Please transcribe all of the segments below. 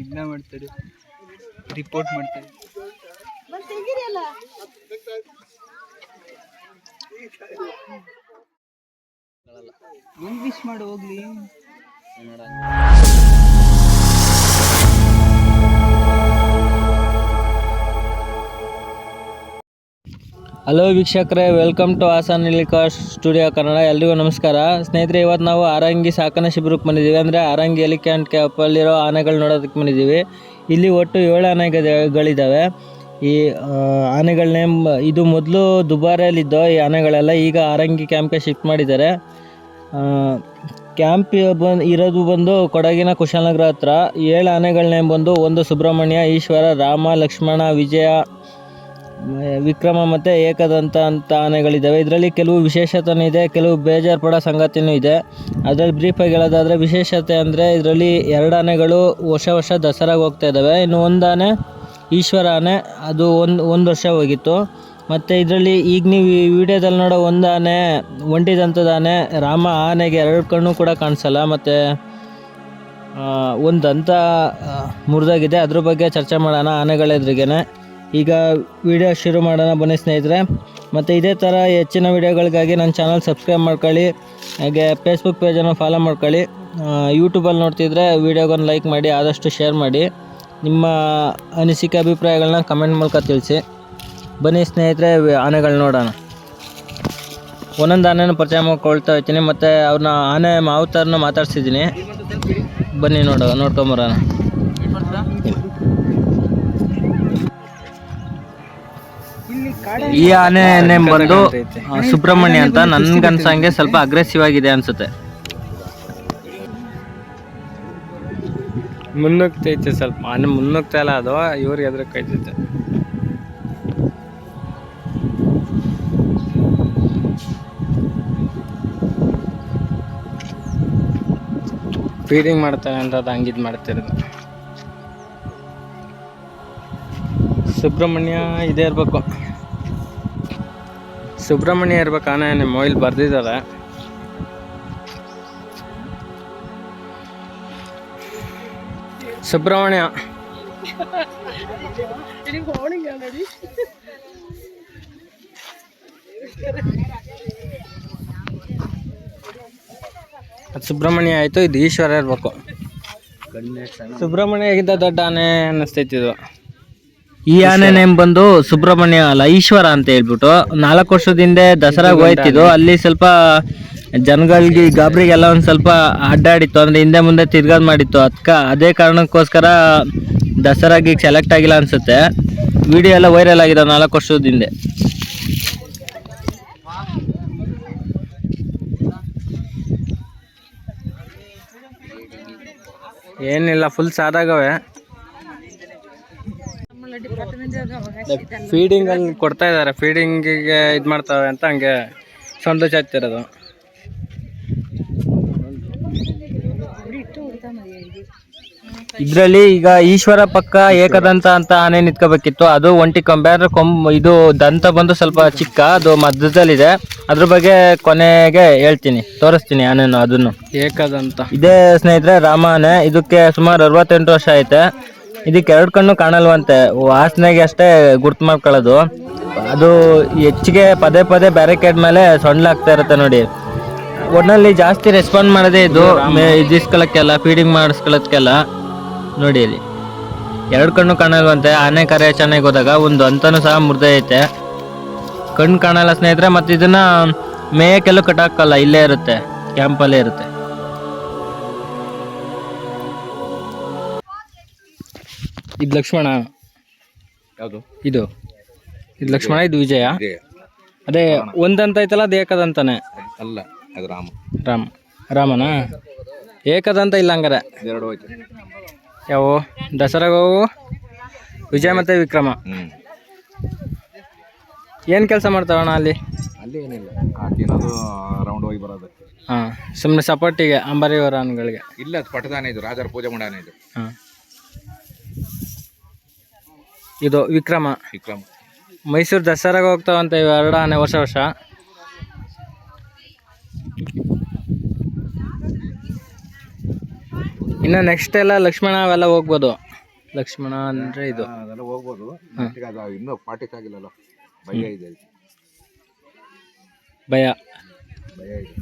ಇದನ್ನ ಮಾಡ್ತಾರೆ. ರಿಪೋರ್ಟ್ ಮಾಡ್ತಾರೆ. ವಿಶ್ ಮಾಡಿ ಹೋಗ್ಲಿ. ಹಲೋ ವೀಕ್ಷಕರೇ ವೆಲ್ಕಮ್ ಟು ಹಾಸನ್ ಇಲಿಕಾ ಸ್ಟುಡಿಯೋ ಕನ್ನಡ ಎಲ್ರಿಗೂ ನಮಸ್ಕಾರ. ಸ್ನೇಹಿತರೆ, ಇವತ್ತು ನಾವು ಆರಂಗಿ ಸಾಕಣೆ ಶಿಬಿರಕ್ಕೆ ಬಂದಿದ್ದೀವಿ. ಅಂದರೆ ಆರಂಗಿ ಎಲಿಕ್ಯಾಂಟ್ ಕ್ಯಾಪಲ್ಲಿರೋ ಆನೆಗಳು ನೋಡೋದಕ್ಕೆ ಬಂದಿದ್ದೀವಿ. ಇಲ್ಲಿ ಒಟ್ಟು ಏಳು ಆನೆಗಳಿದ್ದಾವೆ ಈ ಆನೆಗಳ ನೇಮ್, ಇದು ಮೊದಲು ದುಬಾರಿಯಲ್ಲಿದ್ದೋ ಈ ಆನೆಗಳೆಲ್ಲ ಈಗ ಆರಂಗಿ ಕ್ಯಾಂಪ್ಗೆ ಶಿಫ್ಟ್ ಮಾಡಿದ್ದಾರೆ. ಕ್ಯಾಂಪ್ ಬಂದು, ಇರೋದು ಬಂದು ಕೊಡಗಿನ ಕುಶಾಲನಗರ ಹತ್ರ. ಏಳು ಆನೆಗಳ ನೇಮ್ ಬಂದು, ಒಂದು ಸುಬ್ರಹ್ಮಣ್ಯ, ಈಶ್ವರ, ರಾಮ, ಲಕ್ಷ್ಮಣ, ವಿಜಯ ವಿಕ್ರಮ ಮತ್ತು ಏಕದಂತ ಅಂತ ಆನೆಗಳಿದ್ದಾವೆ. ಇದರಲ್ಲಿ ಕೆಲವು ವಿಶೇಷತೆನೂ ಇದೆ, ಕೆಲವು ಬೇಜಾರು ಪಡೋ ಸಂಗತಿನೂ ಇದೆ. ಅದರಲ್ಲಿ ಬ್ರೀಫಾಗಿ ಹೇಳೋದಾದರೆ ವಿಶೇಷತೆ ಅಂದರೆ ಇದರಲ್ಲಿ ಎರಡು ಆನೆಗಳು ವರ್ಷ ವರ್ಷ ದಸರಾಗೆ ಹೋಗ್ತಾ ಇದ್ದಾವೆ. ಇನ್ನು ಒಂದು ಆನೆ ಈಶ್ವರ ಆನೆ, ಅದು ಒಂದು ಒಂದು ವರ್ಷ ಹೋಗಿತ್ತು. ಮತ್ತು ಇದರಲ್ಲಿ ಈಗ ನೀವು ವಿಡಿಯೋದಲ್ಲಿ ನೋಡೋ ಒಂದು ಆನೆ ಒಂಟಿದಂಥದ್ದು ಆನೆ, ರಾಮ ಆನೆಗೆ ಎರಡು ಕಣ್ಣು ಕೂಡ ಕಾಣಿಸಲ್ಲ. ಮತ್ತು ಒಂದು ದಂತ ಮುರಿದಾಗಿದೆ. ಅದ್ರ ಬಗ್ಗೆ ಚರ್ಚೆ ಮಾಡೋಣ ಆನೆಗಳ ಎದುರಿಗೇನೆ ಈಗ ವಿಡಿಯೋ ಶುರು ಮಾಡೋಣ ಬನ್ನಿ ಸ್ನೇಹಿತರೆ. ಮತ್ತು ಇದೇ ಥರ ಹೆಚ್ಚಿನ ವಿಡಿಯೋಗಳಿಗಾಗಿ ನನ್ನ ಚಾನಲ್ ಸಬ್ಸ್ಕ್ರೈಬ್ ಮಾಡ್ಕೊಳ್ಳಿ. ಹಾಗೆ ಫೇಸ್ಬುಕ್ ಪೇಜನ್ನು ಫಾಲೋ ಮಾಡ್ಕೊಳ್ಳಿ. ಯೂಟ್ಯೂಬಲ್ಲಿ ನೋಡ್ತಿದ್ರೆ ವಿಡಿಯೋಗೊಂದು ಲೈಕ್ ಮಾಡಿ, ಆದಷ್ಟು ಶೇರ್ ಮಾಡಿ. ನಿಮ್ಮ ಅನಿಸಿಕೆ ಅಭಿಪ್ರಾಯಗಳನ್ನ ಕಮೆಂಟ್ ಮೂಲಕ ತಿಳಿಸಿ. ಬನ್ನಿ ಸ್ನೇಹಿತರೆ, ಆನೆಗಳು ನೋಡೋಣ. ಒಂದೊಂದು ಆನೆಯನ್ನು ಪರಿಚಯ ಮಾಡ್ಕೊಳ್ತಾ ಹೋಗ್ತೀನಿ ಮತ್ತು ಅವ್ರನ್ನ ಆನೆ ಮಾವುತರನ್ನ ಮಾತಾಡ್ಸಿದ್ದೀನಿ. ಬನ್ನಿ ನೋಡೋ ನೋಡ್ಕೊಂಬರೋಣ. ಈ ಆನೆ ನೇಮ್ ಬಂದು ಆ, ಸುಬ್ರಹ್ಮಣ್ಯ ಅಂತ ನನ್ಗನ್ಸಂಗೆ ಸ್ವಲ್ಪ ಅಗ್ರೆಸಿವ್ ಆಗಿದೆ ಅನ್ಸುತ್ತೆ. ಮುನ್ನುಗ್ತೈತೆ ಸ್ವಲ್ಪ. ಆನೆ ಮುನ್ನುಗ್ತಾ ಇಲ್ಲ ಅದು ಇವ್ರಿಗೆ ಎದ್ರ ಕೈತೈತೆ ಫೀಡಿಂಗ್ ಮಾಡ್ತಾನೆ ಅಂತ ಅದು ಹಂಗಿದ್ ಮಾಡ್ತಿರೋದು. ಸುಬ್ರಹ್ಮಣ್ಯ ಇದೇ ಇರ್ಬೇಕು. ಸುಬ್ರಹ್ಮಣ್ಯ ಇರ್ಬೇಕಾನೆ ನಿಮ್ಮ ಮೊಬೈಲ್ ಬರ್ದಿದ್ದಾರೆ ಸುಬ್ರಹ್ಮಣ್ಯ. ಅದು ಸುಬ್ರಹ್ಮಣ್ಯ ಆಯಿತು ಇದು ಈಶ್ವರ ಇರಬೇಕು. ಸುಬ್ರಹ್ಮಣ್ಯ ಇದ್ದ ದೊಡ್ಡ ಆನೆ ಅನ್ನಿಸ್ತೈತಿ ಇದು. ಈ ಆನೆ ನೇಮ್ ಬಂದು ಸುಬ್ರಹ್ಮಣ್ಯ ಅಲ್ಲ ಈಶ್ವರ ಅಂತ ಹೇಳ್ಬಿಟ್ಟು. ನಾಲ್ಕು ವರ್ಷದಿಂದ ದಸರಾಗೆ ಹೋಯ್ತಿದ್ದು. ಅಲ್ಲಿ ಸ್ವಲ್ಪ ಜನಗಳಿಗೆ ಗಾಬರಿಗೆಲ್ಲ ಒಂದು ಸ್ವಲ್ಪ ಅಡ್ಡಾಡಿತ್ತು. ಅಂದ್ರೆ ಹಿಂದೆ ಮುಂದೆ ತಿರ್ಗಾದ್ ಮಾಡಿತ್ತು. ಅದಕ್ಕ ಅದೇ ಕಾರಣಕ್ಕೋಸ್ಕರ ದಸರಾಗಿ ಸೆಲೆಕ್ಟ್ ಆಗಿಲ್ಲ ಅನ್ಸುತ್ತೆ. ವಿಡಿಯೋ ಎಲ್ಲ ವೈರಲ್ ಆಗಿದೆ ನಾಲ್ಕು ವರ್ಷದ ಹಿಂದೆ ಏನಿಲ್ಲ ಫುಲ್ ಸಾದಾಗವೆ. ಫೀಡಿಂಗ್ ಅಲ್ಲಿ ಕೊಡ್ತಾ ಇದ್ದಾರೆ ಫೀಡಿಂಗಿಗೆ ಇದು ಮಾಡ್ತಾವೆ ಅಂತ ಹಂಗೆ ಸಂತೋಷ ಆಗ್ತಿರೋದು ಇದ್ರಲ್ಲಿ ಈಗ ಈಶ್ವರ ಪಕ್ಕ ಏಕದಂತ ಅಂತ ಆನೆ ನಿಂತ್ಕೋಬೇಕಿತ್ತು. ಅದು ಒಂಟಿ ಕೊಂಬೆ ಅಂದ್ರೆ ಕೊಂಬ್ ಇದು ದಂತ ಬಂದು ಸ್ವಲ್ಪ ಚಿಕ್ಕ ಅದು ಮಧ್ಯದಲ್ಲಿದೆ. ಅದ್ರ ಬಗ್ಗೆ ಕೊನೆಗೆ ಹೇಳ್ತೀನಿ ತೋರಿಸ್ತೀನಿ ಆನೆನು ಅದನ್ನು. ಏಕದಂತ. ಇದೇ ಸ್ನೇಹಿತರೆ ರಾಮ ಆನೆ. ಇದಕ್ಕೆ ಸುಮಾರು ಅರವತ್ತೆಂಟು ವರ್ಷ ಐತೆ. ಇದಕ್ಕೆ ಎರಡು ಕಣ್ಣು ಕಾಣಲ್ವಂತೆ. ವಾಸನೆಗೆ ಅಷ್ಟೇ ಗುರ್ತು ಮಾಡ್ಕೊಳ್ಳೋದು ಅದು ಹೆಚ್ಚಿಗೆ ಪದೇ ಪದೇ ಬ್ಯಾರಿಕೇಡ್ ಮೇಲೆ ಸೊಂಡ್ಲಾಗ್ತಾ ಇರುತ್ತೆ ನೋಡಿ. ಒಟ್ನಲ್ಲಿ ಜಾಸ್ತಿ ರೆಸ್ಪಾಂಡ್ ಮಾಡೋದೇ ಇದು ಇದಿಸ್ಕೊಳ್ಳೋಕ್ಕೆಲ್ಲ ಫೀಡಿಂಗ್ ಮಾಡಿಸ್ಕೊಳ್ಳೋದಕ್ಕೆಲ್ಲ ನೋಡಿ ಇಲ್ಲಿ. ಎರಡು ಕಣ್ಣು ಕಾಣಲ್ವಂತೆ. ಆನೆ ಕಾರ್ಯಾಚರಣೆಗೆ ಹೋದಾಗ ಒಂದು ಅಂತನು ಸಹ ಮುರಿದೈತೆ ಕಣ್ಣು ಕಾಣಲ್ಲ ಸ್ನೇಹಿತರೆ ಮತ್ತು ಇದನ್ನು ಮೇಯಕ್ಕೆಲ್ಲೂ ಕಟ್ಟಾಕಲ್ಲ ಇಲ್ಲೇ ಇರುತ್ತೆ ಕ್ಯಾಂಪಲ್ಲೇ ಇರುತ್ತೆ. ಇದು ಲಕ್ಷ್ಮಣ. ಯಾವುದು? ಇದು. ಇದು ಲಕ್ಷ್ಮಣ ಇದು ವಿಜಯ. ಅದೇ ಒಂದಂತ ಐತಲ್ಲ ಅದು ಏಕದಂತಾನೆ. ಅಲ್ಲ ಅದು ರಾಮ. ರಾಮ. ರಾಮನಾ? ಏಕದಂತ ಇಲ್ಲ ಹಂಗಾರೆ. ಎರಡು ಹೋಯ್ತು. ಯಾವ? ದಸರಾಗ ವಿಜಯ ಮತ್ತು ವಿಕ್ರಮ. ಹ್ಞೂ ಏನು ಕೆಲಸ ಮಾಡ್ತಾವಣ್ಣ ಅಲ್ಲಿ? ಅಲ್ಲಿ ಏನಿಲ್ಲ. ತಿನ್ನೋದು ರೌಂಡ್ ಹೋಗಿ ಬರೋದು. ಹಾಂ ಸುಮ್ಮನೆ ಸಪೋರ್ಟಿಗೆ ಅಂಬಾರಿವರನ್ಗಳಿಗೆ ಇಲ್ಲ ಅದು ಪಟದಾನೆ ಇದು ರಾಜರ ಪೂಜೆ ಮಾಡಾನೆ ಇದು. ಹಾಂ. ಇದು ವಿಕ್ರಮ. ವಿಕ್ರಮ. ಮೈಸೂರು ದಸರಾಗ ಹೋಗ್ತಾವಂತ ಇವು ಎರಡು ಆನೆ ವರ್ಷ ವರ್ಷ. ಇನ್ನು ನೆಕ್ಸ್ಟ್ ಎಲ್ಲ ಲಕ್ಷ್ಮಣ ಅವೆಲ್ಲ ಹೋಗ್ಬೋದು. ಲಕ್ಷ್ಮಣ ಅಂದ್ರೆ ಇದು. ಅದೆಲ್ಲ ಹೋಗ್ಬೋದು. ಅದು ಇನ್ನೂ ಪಾರ್ಟಿಕ್ ಆಗಿಲ್ಲಲ್ಲ. ಭಯ ಇದೆ ಅದಕ್ಕೆ. ಭಯ. ಭಯ ಇದೆ.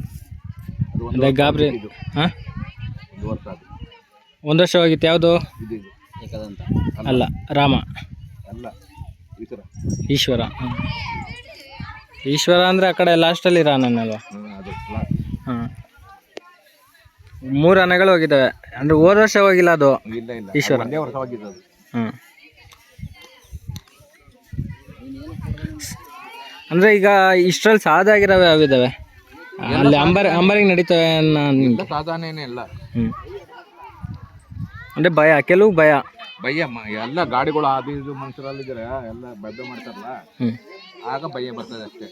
ಅದು ಒಂದು ಗಾಬರಿ. ಹಾ? ಒಂದು ವರ್ಷ ಅದು ಒಂದು ವರ್ಷ ಹೋಗಿತ್ತು ಯಾವುದು? ಇದು ಇದು. ಅಲ್ಲ ರಾಮ. ಅಲ್ಲ ಈಶ್ವರ. ಈಶ್ವರ ಅಂದರೆ ಆ ಕಡೆ ಲಾಸ್ಟಲ್ಲಿ last. ಹಾಂ. ಮೂರು ಅನೆಗಳು ಹೋಗಿದ್ದಾವೆ. ಅಂದ್ರೆ ಹೋದ ವರ್ಷ ಹೋಗಿಲ್ಲ ಅದು? ಈಶ್ವರ. ಹಾಂ. ಅಂದರೆ ಅಂದ್ರೆ ಈಗ ಇಷ್ಟರಲ್ಲಿ ಸಾದಾಗಿರೋವೆ ಅವಿದಾವೆ ಅಲ್ಲಿ ಅಂಬರ್ ಅಂಬರಿಗೆ ನಡೀತವೆ ಅನ್ನೋ ಸಾಧಾನೇ ಇಲ್ಲ. ಹ್ಮ್. ಅಂದ್ರೆ ಭಯ ಕೆಲವು ಭಯ. ಭಯ ಮ- ಎಲ್ಲ ಗಾಡಿಗಳು ಅದು ಇದು ಮನುಷ್ಯರಲ್ಲಿದ್ದಾರೆ ಎಲ್ಲ ಬದ್ದ ಮಾಡ್ತಾರಲ್ಲ? ಆಗ ಭಯ ಬರ್ತದೆ ಅಷ್ಟೇ.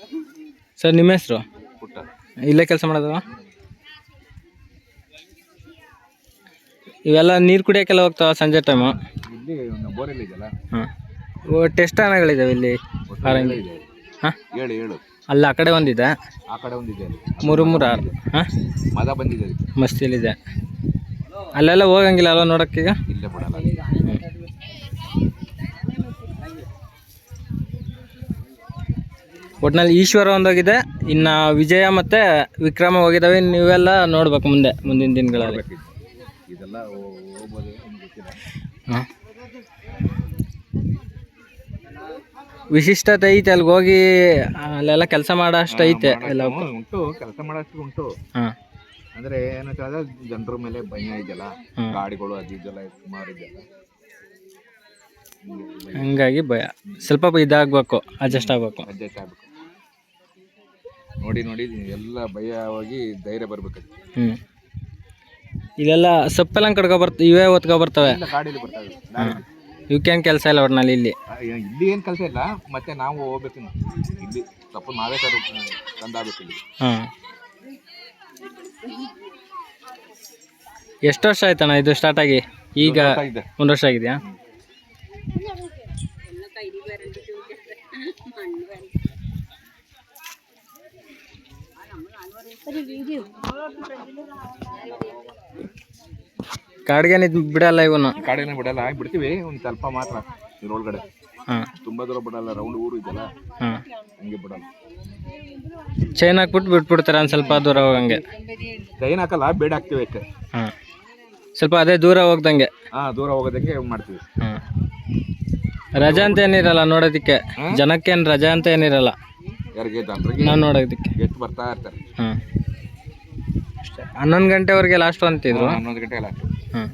ಸರ್ ನಿಮ್ಮ ಹೆಸರು? ಪುಟ್ಟ. ಇಲ್ಲೇ ಕೆಲಸ ಮಾಡೋದವ ಇವೆಲ್ಲ ನೀರು ಕುಡಿಯೋಕ್ಕೆಲ್ಲ ಹೋಗ್ತಾವ ಸಂಜೆ ಟೈಮು ಇಲ್ಲಿ ಒಂದು ಬೋರೆಲ್ಲ ಇದೆಯಲ್ಲ? ಹಾಂ. ಟೆಸ್ಟ್ ಇಲ್ಲಿ ಇದೆ. ಹಾಂ? ಹೇಳು ಹೇಳು. ಅಲ್ಲ ಆ ಕಡೆ ಒಂದಿದೆ. ಆ ಕಡೆ ಒಂದಿದೆ ಅಲ್ಲಿ. ಮೂರು ಮೂರು ಆರು. ಹಾಂ? ಮದ ಬಂದಿದೆ ಅದಕ್ಕೆ ಮಸ್ತಿಲಿದೆ ಅಲ್ಲೆಲ್ಲ ಹೋಗಂಗಿಲ್ಲ ಅಲ್ವ ನೋಡಕ್ಕೀಗ? ಇಲ್ಲೇ ಬಿಡಲ್ಲ ಅಲ್ಲಿ. ಒಟ್ನಲ್ಲಿ ಈಶ್ವರ ಒಂದೋಗಿದೆ. ಇನ್ನು ವಿಜಯ ಮತ್ತು ವಿಕ್ರಮ ಹೋಗಿದ್ದಾವೆ ನೀವೆಲ್ಲ ನೋಡ್ಬೇಕು ಮುಂದೆ ಮುಂದಿನ ದಿನಗಳಲ್ಲಿ. ಇದೆಲ್ಲ ಹೋ- ವಿಶಿಷ್ಟತೆ ಐತೆ ಅಲ್ಲಿಗೆ ಹೋಗಿ ಅಲ್ಲೆಲ್ಲ ಕೆಲಸ ಮಾಡೋ ಅಷ್ಟು ಐತೆ. ಎಲ್ಲ ಉಂಟು ಕೆಲಸ ಮಾಡೋಷ್ಟು ಉಂಟು. ಹಾಂ. ಅಂದ್ರೆ ಏನಂತ ಹೇಳಿದ್ರೆ ಜನರ ಮೇಲೆ ಭಯ ಇದೆಯಲ್ಲ. ಗಾಡಿಗಳು ಅದು ಇದೆಲ್ಲ ಸುಮಾರು ಇದೆಯಲ್ಲ. ಹಂಗಾಗಿ ಭಯ. ಸ್ವಲ್ಪ ಇದಾಗಬೇಕು ಅಡ್ಜಸ್ಟ್ ಆಗಬೇಕು. ಅಡ್ಜಸ್ಟ್ ಆಗ್ಬೇಕು. ನೋಡಿ ನೋಡಿ ಎಲ್ಲ ಭಯ ಹೋಗಿ ಧೈರ್ಯ ಬರ್ಬೇಕು ಹ್ಞೂ ಇಲ್ಲೆಲ್ಲ ಸೊಪ್ಪೆಲ್ಲ ಕಡ್ಕೊ ಬರ್ತ ಇವೇ ಹೊತ್ಕೊ ಬರ್ತವೆ. ಇಲ್ಲ ಗಾಡಿಲಿ ಬರ್ತವೆ. ದಾರಿಲಿ. ಇವಕ್ಕೇನು ಕೆಲಸ ಇಲ್ಲ ಒಟ್ನಲ್ಲಿ ಇಲ್ಲಿ. ಆ, ಏ- ಇಲ್ಲಿ ಏನ್ ಕೆಲಸ ಇಲ್ಲ ಮತ್ತೆ ನಾವು ಹೋಗ್ಬೇಕು ಇನ್ನು. ಇಲ್ಲಿ ತಪ್ಪು ನಾವೇ ತರ ತಂದಾಗಬೇಕು ಇಲ್ಲಿ. ಹಾಂ ಎಷ್ಟು ವರ್ಷ ಆಯ್ತಣ್ಣ ಇದು ಸ್ಟಾರ್ಟ್ ಆಗಿ? ಈಗ ಇದೆ ಒಂದು ವರ್ಷ ಆಗಿದೆಯಾ? ಕಾಡ್ಗೇನು ಬಿಡಲ್ಲ ಇವನು. ಕಾಡಿನ ಬಿಡಲ್ಲ ಬಿಡ್ತೀವಿ ಒಂದ್ ಸ್ವಲ್ಪ ಮಾತ್ರ ಇದ್ರೊಳಗಡೆ. ಹಾಂ. ತುಂಬಾ ದೂರ ಬಿಡಲ್ಲ ರೌಂಡ್ ಊರು ಇದೆಯಲ್ಲ? ಹಾಂ. ಹಂಗೆ ಬಿಡಲ್ಲ. ಚೈನ್ ಹಾಕ್ಬಿಟ್ಟು ಬಿಟ್ಬಿಡ್ತಾರೆ ಒಂದು ಸ್ವಲ್ಪ ದೂರ ಹೋಗಂಗೆ. ಚೈನ್ ಹಾಕಲ್ಲ ಬೇಡ ಹಾಕ್ತಿವಿ ಹಾಂ. ಸ್ವಲ್ಪ ಅದೇ ದೂರ ಹೋಗ್ದಂಗೆ. ಹಾ ದೂರ ಹೋಗೋದಂಗೆ ಮಾಡ್ತೀವಿ. ಹಾಂ. ರಜಾ ಅಂತ ಏನಿರಲ್ಲ ನೋಡೋದಕ್ಕೆ. ಜನಕ್ಕೇನು ರಜಾ ಅಂತ ಏನಿರಲ್ಲ. ಯಾರಿಗೆ ಜನರಿಗೆ ನಾನು ನೋಡೋದಕ್ಕೆ. ಎತ್ತು ಬರ್ತಾ ಇರ್ತಾರೆ. ಹಾಂ. ಅಷ್ಟೇ. ಹನ್ನೊಂದು ಗಂಟೆವರೆಗೆ ಲಾಸ್ಟ್ ಅಂತಿದ್ರು. ಹನ್ನೊಂದು ಗಂಟೆ ಎಲ್ಲ ಹಾಂ.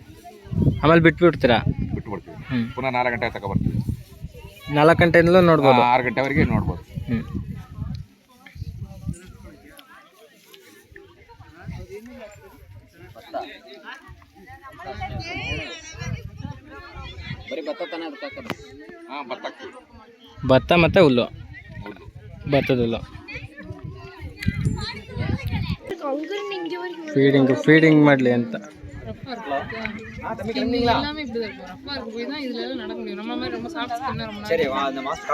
ಆಮೇಲೆ ಬಿಟ್ಬಿಡ್ತೀರಾ? ಬಿಟ್ಟು ಬಿಡ್ತೀವಿ ಪುನಃ ನಾಲ್ಕು ಗಂಟೆ ತಗೊ ಬರ್ತೀವಿ. ನಾಲ್ಕು ಗಂಟೆಯಿಂದಲೂ ನೋಡ್ಬೋದು. ಆರು ಗಂಟೆವರೆಗೆ ನೋಡ್ಬೋದು. ಹ್ಞೂ ಹಾ ಭತ್ತ ಹಾಕ್ತೀವಿ. ಭತ್ತ ಮತ್ತು ಹುಲ್ಲು. ಹುಲ್ಲು ಫೀಡಿಂಗ್ ಫೀಡಿಂಗ್ ಮಾಡಲಿ ಅಂತ.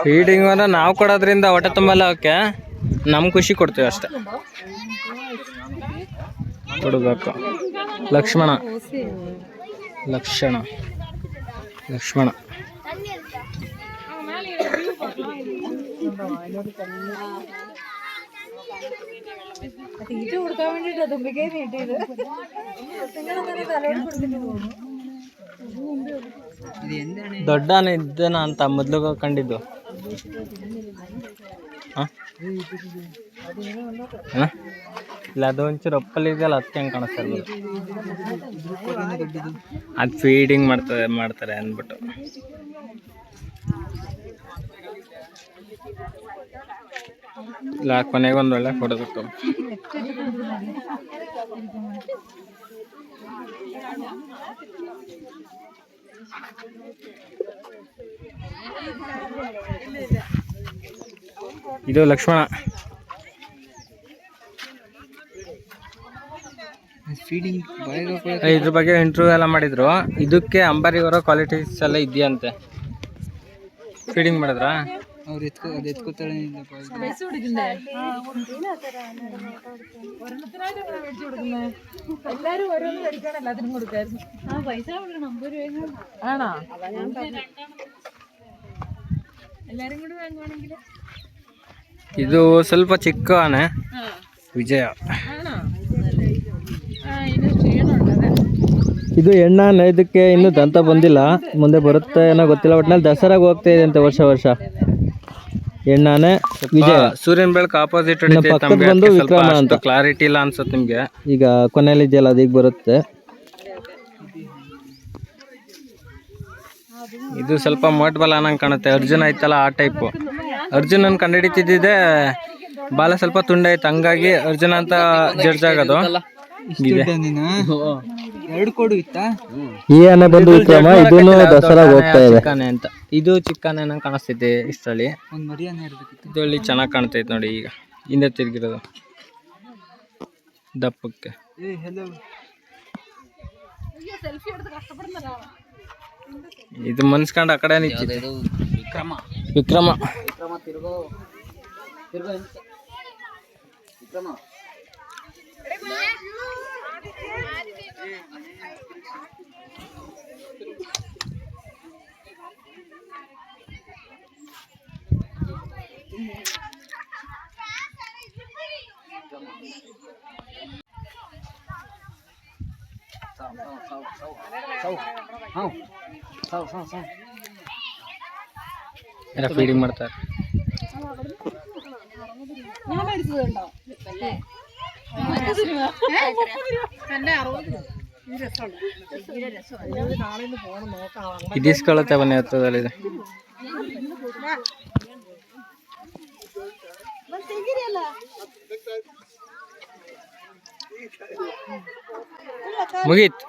ಫೀಡಿಂಗ್ ಅಂದ್ರೆ ನಾವು ಕೊಡೋದ್ರಿಂದ ಹೊಟ್ಟೆ ತುಂಬಲ್ಲ ಅವಕ್ಕೆ, ನಮ್ ಖುಷಿ ಕೊಡ್ತೀವಿ ಅಷ್ಟೇ. ಕೊಡಬೇಕು. ಲಕ್ಷ್ಮಣ. ಲಕ್ಷಣ. ಲಕ್ಷ್ಮಣ. തീറ്റ കൊടുക്കാൻ വേണ്ടിട്ട് തുമ്പിക്കൈ നീട്ടിയത് നിങ്ങളെന്തായാലും തലയോട് കൊടുത്തിട്ട് പോകുന്നു ಇದು ಎಂದಣೆ ದೊಡ್ಡ ಆನೆ ಇದ್ದೇನ ಅಂತ ಮೊದ್ಲು ಕಂಡಿದ್ದು ಹ? ಹ? ಇಲ್ಲ ಅದು ಒಂಚೂರು ಒಪ್ಪಲ್ಲಿ ಇದೆಯಲ್ಲ ಅದಕ್ಕೆ ಹೆಂಗೆ ಕಾಣಿಸ್ತಾ ಇರ್ಬೋದು ಅದು ಫೀಡಿಂಗ್ ಮಾಡ್ತಾರೆ ಮಾಡ್ತಾರೆ ಅಂದ್ಬಿಟ್ಟು ಇಲ್ಲ, ಕೊನೆಗೆ ಒಂದು ಒಳ್ಳೆ ಫೋಟೋ ಇದು ಲಕ್ಷ್ಮಣ. ಇದ್ರ ಬಗ್ಗೆ ಇಂಟರ್ವ್ಯೂ ಎಲ್ಲ ಮಾಡಿದ್ರು. ಇದಕ್ಕೆ ಅಂಬಾರಿ ಬರೋ ಕ್ವಾಲಿಟೀಸ್ ಎಲ್ಲ ಇದೆಯಂತೆ. ಫೀಡಿಂಗ್ ಮಾಡಿದ್ರಾ? ಅವ್ರು ಎತ್ಕೊ ಅದು ಎತ್ಕೋತಾಳೆ ಇಲ್ಲಪ್ಪ ಇದು. വയസ്സ് കൊടുക്കണ്ടേ ഒരെണ്ണത്തിനായിട്ട് മേടിച്ചു കൊടുക്കുന്നേ എല്ലാരും ഓരോന്ന് മേടിക്കണം എല്ലാത്തിനും കൊടുക്കായിരുന്നു ആ പൈസ കൊടുക്കണം അമ്പത് രൂപ ആണോ എല്ലാരും കൂടി വാങ്ങുവാണെങ്കിൽ ಇದು ಸ್ವಲ್ಪ ಚಿಕ್ಕ ಆನೆ ವಿಜಯ ആണോ ആ ഇതിന് ക്ഷീണമുണ്ട് അതെ ಇದು ಹೆಣ್ಣಾನೆ ಇದಕ್ಕೆ ಇನ್ನೂ ದಂತ ಬಂದಿಲ್ಲ ಮುಂದೆ ಬರುತ್ತೆ ಏನೋ ಗೊತ್ತಿಲ್ಲ ಒಟ್ನಲ್ಲಿ ದಸರಾಗೆ ಹೋಗ್ತಾ ಇದೆ ಅಂತೆ ವರ್ಷ ವರ್ಷ ಹೆಣ್ಣಾನೆ ವಿಜಯ. ಸೂರ್ಯನ ಬೆಳಕು ಆಪೋಸಿಟ್ ಪಕ್ಕದ ಬಂದು ವಿಕ್ರಮ ಅಂತ. ಕ್ಲಾರಿಟಿ ಇಲ್ಲ ಅನ್ಸುತ್ತೆ ನಿಮ್ಗೆ. ಈಗ ಕೊನೆಯಲ್ಲಿ ಇದೆಯಲ್ಲ ಅದೀಗ ಬರುತ್ತೆ. ಇದು ಸ್ವಲ್ಪ ಮೋಟ್ ಬಲ ಅನ್ನಂಗೆ ಕಾಣುತ್ತೆ. ಅರ್ಜುನ್ ಐತಲ್ಲ ಆ ಟೈಪು ಅರ್ಜುನನ್ ಕಂಡಿಡಿತಿದ್ದೆ ಬಾಲ ಸ್ವಲ್ಪ ತುಂಡೈತೆ ಹಂಗಾಗಿ ಅರ್ಜುನ ಅಂತ ಜಡ್ಜ್ ಆಗೋದು. ಇದೆ. ದೊಡ್ಡ ಎರಡು ಕೊಡು ಇತ್ತಾ? ಈ ಅನ್ನ ಬಂದು ವಿಕ್ರಮ ಇದನ್ನು ದಸರಾ ಹೋಗ್ತಾ ಇದೆ. ಚಿಕ್ಕನೆ ಅಂತ. ಇದು ಚಿಕ್ಕನೆ ನಂಗೆ ಕಾಣಿಸ್ತೈತೆ ಇಷ್ಟರಲ್ಲಿ. ಒಂದು ಮರಿಯಾನೆ ಇರ್ಬೇಕಿತ್ತು. ಇದರಲ್ಲಿ ಚೆನ್ನಾಗಿ ಕಾಣ್ತೈತೆ ನೋಡಿ ಈಗ. ಹಿಂದೆ ತಿರ್ಗಿರೋದು. ದಪ್ಪಕ್ಕೆ. ಏ ಹೆಲೋ ಇದು ಮನ್ಸ್ಕೊಂಡು ಆ ಕಡೆ ನಿಂತಿದೆ. ವಿಕ್ರಮ. ವಿಕ್ರಮ. ಎಲ್ಲ ಫೀಡಿಂಗ್ ಮಾಡ್ತಾರೆ ಇದಿಸ್ಕೊಳ್ಳುತ್ತೆ ಬನ್ನಿ ಹತ್ತದಲ್ಲಿದೆ ಮುಗೀತು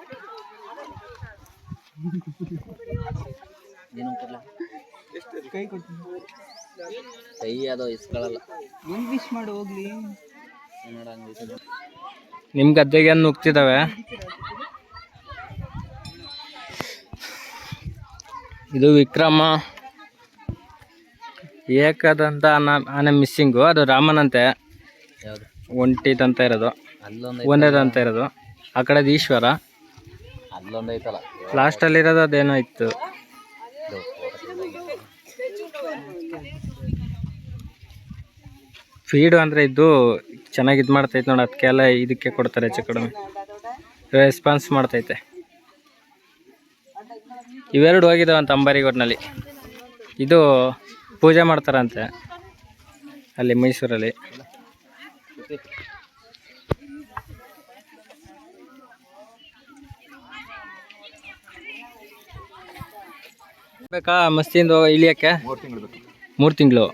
ಕೈ ಮುಗೀತ್ ಕೈ ಅದು ಇಸ್ಕೊಳ್ಳಲ್ಲ ಹೆಂಗ್ ವಿಶ್ ಮಾಡಿ ಹೋಗ್ಲಿ ನಿಮ್ ಗದ್ದೆಗೆ ಏನು ನುಗ್ತಿದಾವೆ ಇದು ವಿಕ್ರಮ. ಏಕದಂತ ಆನ- ಮಿಸ್ಸಿಂಗು ಅದು ರಾಮನಂತೆ. ಒಂಟಿದಂತ ಇರೋದು. ಒಂದೇದಂತ ಇರೋದು. ಆ ಕಡೆದು ಈಶ್ವರ. ಅಲ್ಲೊಂದೈತಲ್ಲ. ಲಾಸ್ಟಲ್ಲಿ ಇರೋದು ಅದೇನೋ ಇತ್ತು. ಫೀಡು ಅಂದರೆ ಇದು ಚೆನ್ನಾಗಿ ಇದು ಮಾಡ್ತೈತೆ ನೋಡಿ ಅದಕ್ಕೆಲ್ಲ ಇದಕ್ಕೆ ಕೊಡ್ತಾರೆ ಹೆಚ್ಚು ಕಡಿಮೆ. ರೆಸ್ಪಾನ್ಸ್ ಮಾಡ್ತೈತೆ. ಇವೆರಡು ಹೋಗಿದ್ದಾವಂತ ಅಂಬಾರಿಗೋಡ್ನಲ್ಲಿ. ಇದು ಪೂಜೆ ಮಾಡ್ತಾರಂತೆ ಅಲ್ಲಿ ಮೈಸೂರಲ್ಲಿ. ಬೇಕಾ ಮಸ್ತಿಯಿಂದ ಇಳಿಯಕ್ಕೆ? ಮೂರು ತಿಂಗಳು ಮೂರು ತಿಂಗಳು.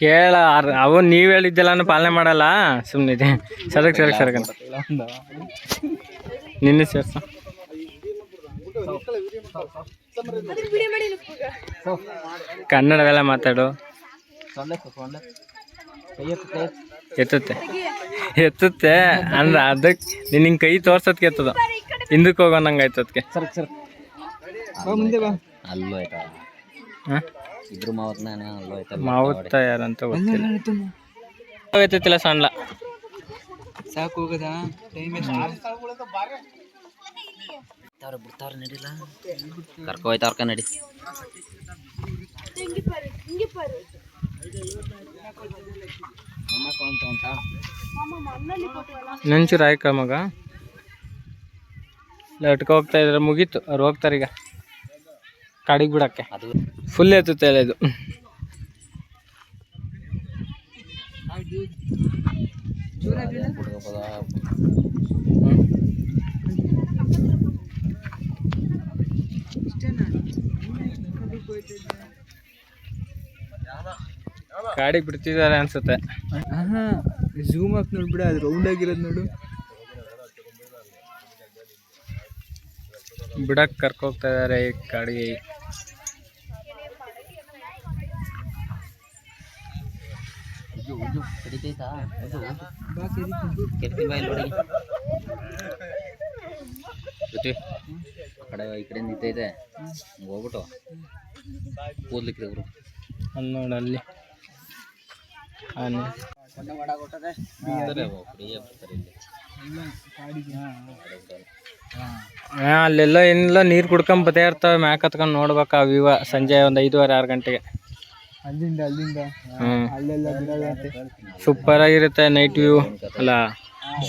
ಕೇಳ ಅವು ನೀವು ಹೇಳಿದ್ದೆಲ್ಲ ಪಾಲನೆ ಮಾಡಲ್ಲ. ಸುಮ್ಮನಿದೆ ಸರಕ್ ಸರಕ್ ಸರಕ್ ಅಂತ ನಿನ್ನೆ ಸೇರ್ಸ. ಕನ್ನಡವೆಲ್ಲ ಮಾತಾಡು. ಎತ್ತುತ್ತೆ. ಎತ್ತುತ್ತೆ. ಅಂದ್ರೆ ಅದಕ್ಕೆ ನಿನ್ ಹಿಂಗ್ ಕೈ ತೋರ್ಸೋದ್ಕೆ ಎತ್ತದ. ಹಿಂದಕ್ಕೆ ಹೋಗೋ ಅದಕ್ಕೆ ಆಯ್ತದ್ಕೆ ಸರ್ ಮುಂದೆ ಬಾ. ಅಲ್ಲೂ ಆಯ್ತಾ ಹಾಂ? ಇದ್ರ ಮಾವತ್ನ ಮಾವತ್ತ ಯಾರಂತ ಗೊತ್ತಿಲ್ಲ. ಸಣ್ಣ. ಸಾಕು ಹೋಗದ. ಟೈಮ್ ಎಷ್ಟು? ಬಿಡ್ತಾವ್ರ ಬಿಡ್ತಾವ್ರೆ ನಡಿಲ್ಲ ಕರ್ಕೊ ಹೋಯ್ತಾವ್ರಕ ನಡಿ ನೆಂಚೂರು ಆಯ್ಕ ಮಗ? ಲಟ್ಕ ಹೋಗ್ತಾ ಇದ್ರೆ? ಮುಗೀತು. ಅವ್ರು ಹೋಗ್ತಾರೀಗ. ಈಗ ಕಾಡಿಗೆ ಬಿಡಕ್ಕೆ. ಅದು ಫುಲ್ ಎತ್ತುತ್ತೆ ಇದು. ಕಾಡಿಗೆ ಬಿಡ್ತಿದ್ದಾರೆ ಅನ್ಸುತ್ತೆ. ಹಾ ಝೂಮ್ ಹಾಕಿ ನೋಡ್ಬಿಡ ಅದು ರೌಂಡ್ ಆಗಿರೋದು ನೋಡು. ಬಿಡಕ್ಕೆ ಕರ್ಕೋಗ್ತಾ ಇದ್ದಾರೆ ಈ ಕಡೆ ಈ ಕಡೆ ನಿಂತೈತೆ ಹೋಗ್ಬಿಟ್ಟು ಕೂದ್ಲಿಕ್ಕೆ ಅಲ್ಲಿ ನೋಡು ಅಲ್ಲಿ. ಅಲ್ಲೆಲ್ಲ ಏನಿಲ್ಲ ನೀರು ಕುಡ್ಕೊಂಡ್ ಬತ್ತೇ ಇರ್ತಾವೆ. ಮ್ಯಾಕ್ ಹತ್ಕೊಂಡ್ ನೋಡ್ಬೇಕು ಆ ವ್ಯೂವ ಸಂಜೆ ಒಂದು ಐದುವರೆ ಆರು ಗಂಟೆಗೆ. ಅಲ್ಲಿಂದ ಅಲ್ಲಿಂದ. ಅಲ್ಲೆಲ್ಲ ಸೂಪರ್ ಆಗಿರುತ್ತೆ ನೈಟ್ ವ್ಯೂ ಅಲ್ಲ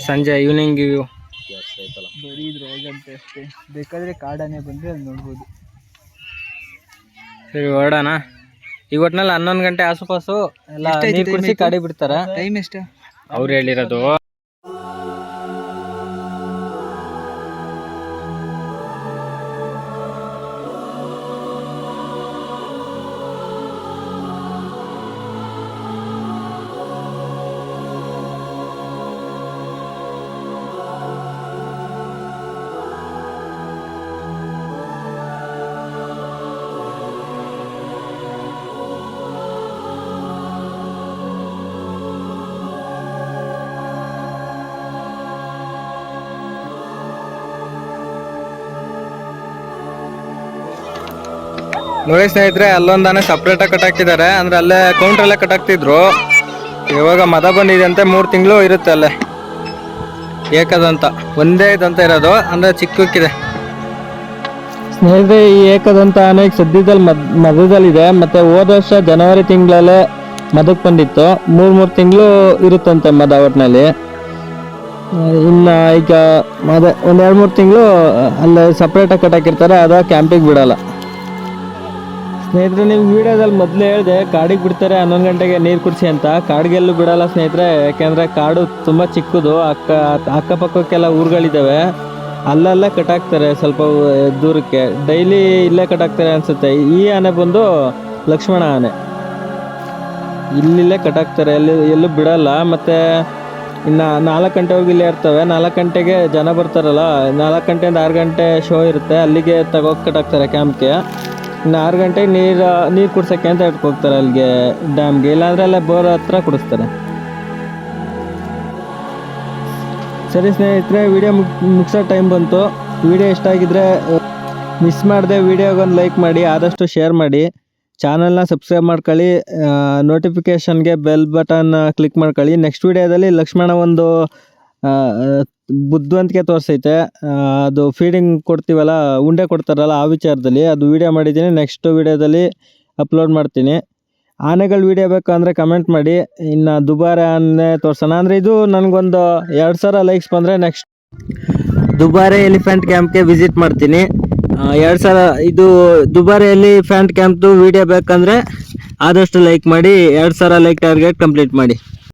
ಸಂಜೆ ಈವ್ನಿಂಗ್ ವ್ಯೂ ಬರೀ ಇದ್ರ ಹೋಗಂತೆ ಅಷ್ಟೇ. ಬೇಕಾದ್ರೆ ಕಾಡಾನೆ ಬಂದ್ರೆ ಅಲ್ಲಿ ನೋಡ್ಬೋದು. ಸರಿ ಹೊರಡೋಣ. ಈಗ ಒಟ್ನಲ್ಲಿ ಹನ್ನೊಂದು ಗಂಟೆ ಆಸುಪಾಸು ಎಲ್ಲ ನೀರು ಕುಡಿಸಿ ಕಾಡಿ ಬಿಡ್ತಾರ. ಟೈಮ್ ಎಷ್ಟು? ಅವ್ರು ಹೇಳಿರೋದು. ನೋಡಿ ಸ್ನೇಹಿತರೆ, ಅಲ್ಲೊಂದಾನೆ ಸಪ್ರೇಟ್ ಆಗಿ ಕಟ್ಟಾಕ್ತಿದ್ದಾರೆ ಅಂದ್ರೆ ಅಲ್ಲೇ ಕೌಂಟರ್ ಅಲ್ಲೇ ಕಟ್ಟಾಕ್ತಿದ್ರು ಇವಾಗ ಮದ ಬಂದಿದೆ ಅಂತೆ ಮೂರು ತಿಂಗಳು ಇರುತ್ತೆ ಅಲ್ಲೇ. ಏಕದಂತ, ಒಂದೇ ಇದಂತ ಇರೋದು. ಅಂದ್ರೆ ಚಿಕ್ಕಕ್ಕಿದೆ. ಸ್ನೇಹಿತರೆ, ಈ ಏಕದಂತ ಆನೆ ಸದ್ಯದಲ್ಲಿ ಮದ್, ಮದದಲ್ಲಿದೆ. ಮತ್ತೆ ಹೋದ ವರ್ಷ ಜನವರಿ ತಿಂಗಳಲ್ಲೇ ಮದಕ್ಕೆ ಬಂದಿತ್ತು. ಮೂರು ಮೂರು ತಿಂಗಳು ಇರುತ್ತಂತೆ ಮದ ಒಟ್ಟಿನಲ್ಲಿ ಇನ್ನ ಈಗ ಮದ ಒಂದ್ ಎರಡು, ಮೂರು ತಿಂಗಳು ಅಲ್ಲೇ ಸಪ್ರೇಟಾಗಿ ಕಟ್ಟಾಕಿರ್ತಾರೆ ಅದ ಕ್ಯಾಂಪಿಗೆ ಬಿಡಲ್ಲ. ಸ್ನೇಹಿತರೆ, ನೀವು ವಿಡಿಯೋದಲ್ಲಿ ಮೊದಲೇ ಹೇಳಿದೆ, ಕಾಡಿಗೆ ಬಿಡ್ತಾರೆ ಹನ್ನೊಂದು ಗಂಟೆಗೆ ನೀರು ಕುಡಿಸಿ ಅಂತ. ಕಾಡಿಗೆಲ್ಲೂ ಬಿಡಲ್ಲ ಸ್ನೇಹಿತರೆ, ಯಾಕೆಂದರೆ ಕಾಡು ತುಂಬ ಚಿಕ್ಕದು, ಅಕ್ಕ, ಅಕ್ಕಪಕ್ಕಕ್ಕೆಲ್ಲ ಊರುಗಳಿದ್ದಾವೆ. ಅಲ್ಲಲ್ಲೇ ಕಟ್ಟಾಕ್ತಾರೆ ಸ್ವಲ್ಪ ದೂರಕ್ಕೆ. ಡೈಲಿ ಇಲ್ಲೇ ಕಟ್ಟಾಕ್ತಾರೆ ಅನಿಸುತ್ತೆ. ಈ ಆನೆ ಬಂದು ಲಕ್ಷ್ಮಣ ಆನೆ. ಇಲ್ಲಿಲ್ಲೇ ಕಟ್ಟಾಕ್ತಾರೆ, ಎಲ್ಲಿ, ಎಲ್ಲೂ ಬಿಡಲ್ಲ. ಮತ್ತು ಇನ್ನು ನಾಲ್ಕು ಗಂಟೆವರೆಗೂ ಇಲ್ಲೇ ಇರ್ತವೆ. ನಾಲ್ಕು ಗಂಟೆಗೆ ಜನ ಬರ್ತಾರಲ್ಲ, ನಾಲ್ಕು ಗಂಟೆಯಿಂದ ಆರು ಗಂಟೆ ಶೋ ಇರುತ್ತೆ. ಅಲ್ಲಿಗೆ ತಗೋಗಿ ಕಟ್ಟಾಕ್ತಾರೆ ಕ್ಯಾಂಪ್ಗೆ ಇನ್ನು ಆರು ಗಂಟೆಗೆ ನೀರು ನೀರು ಕುಡ್ಸೋಕ್ಕೆ ಅಂತ ಇಟ್ಕೊ ಹೋಗ್ತಾರೆ ಅಲ್ಲಿಗೆ ಡ್ಯಾಮ್ಗೆ. ಇಲ್ಲಾಂದ್ರೆ ಅಲ್ಲೇ ಬೋರ್ ಹತ್ರ ಕುಡಿಸ್ತಾರೆ. ಸರಿ ಸ್ನೇಹಿತರೆ ವಿಡಿಯೋ ಮುಗ್, ಮುಗಿಸೋ ಟೈಮ್ ಬಂತು. ವಿಡಿಯೋ ಇಷ್ಟ ಆಗಿದ್ರೆ ಮಿಸ್ ಮಾಡದೆ ವಿಡಿಯೋಗೊಂದು ಲೈಕ್ ಮಾಡಿ, ಆದಷ್ಟು ಶೇರ್ ಮಾಡಿ. ಚಾನಲ್ನ ಸಬ್ಸ್ಕ್ರೈಬ್ ಮಾಡ್ಕೊಳ್ಳಿ ನೋಟಿಫಿಕೇಷನ್ಗೆ ಬೆಲ್ ಬಟನ್ ಕ್ಲಿಕ್ ಮಾಡ್ಕೊಳ್ಳಿ. ನೆಕ್ಸ್ಟ್ ವಿಡಿಯೋದಲ್ಲಿ ಲಕ್ಷ್ಮಣ ಒಂದು ಬುದ್ಧಿವಂತಿಕೆ ತೋರಿಸೈತೆ. ಅದು ಫೀಡಿಂಗ್ ಕೊಡ್ತೀವಲ್ಲ, ಉಂಡೆ ಕೊಡ್ತಾರಲ್ಲ ಆ ವಿಚಾರದಲ್ಲಿ, ಅದು ವೀಡಿಯೋ ಮಾಡಿದ್ದೀನಿ ನೆಕ್ಸ್ಟ್ ವಿಡಿಯೋದಲ್ಲಿ ಅಪ್ಲೋಡ್ ಮಾಡ್ತೀನಿ. ಆನೆಗಳ ವೀಡಿಯೋ ಬೇಕು ಅಂದರೆ ಕಮೆಂಟ್ ಮಾಡಿ, ಇನ್ನು ದುಬಾರೆ ಆನೆ ತೋರ್ಸೋಣ. ಅಂದರೆ ಇದು ನನಗೊಂದು ಎರಡು ಸಾವಿರ ಲೈಕ್ಸ್ ಬಂದರೆ ನೆಕ್ಸ್ಟ್ ದುಬಾರೆ ಎಲಿಫೆಂಟ್ ಕ್ಯಾಂಪ್ಗೆ ವಿಸಿಟ್ ಮಾಡ್ತೀನಿ. ಎರಡು ಸಾವಿರ, ಇದು ದುಬಾರೆ ಎಲಿಫೆಂಟ್ ಕ್ಯಾಂಪ್ದು ವಿಡಿಯೋ ಬೇಕಂದರೆ ಆದಷ್ಟು ಲೈಕ್ ಮಾಡಿ, ಎರಡು ಸಾವಿರ ಲೈಕ್ ಟಾರ್ಗೆಟ್ ಕಂಪ್ಲೀಟ್ ಮಾಡಿ.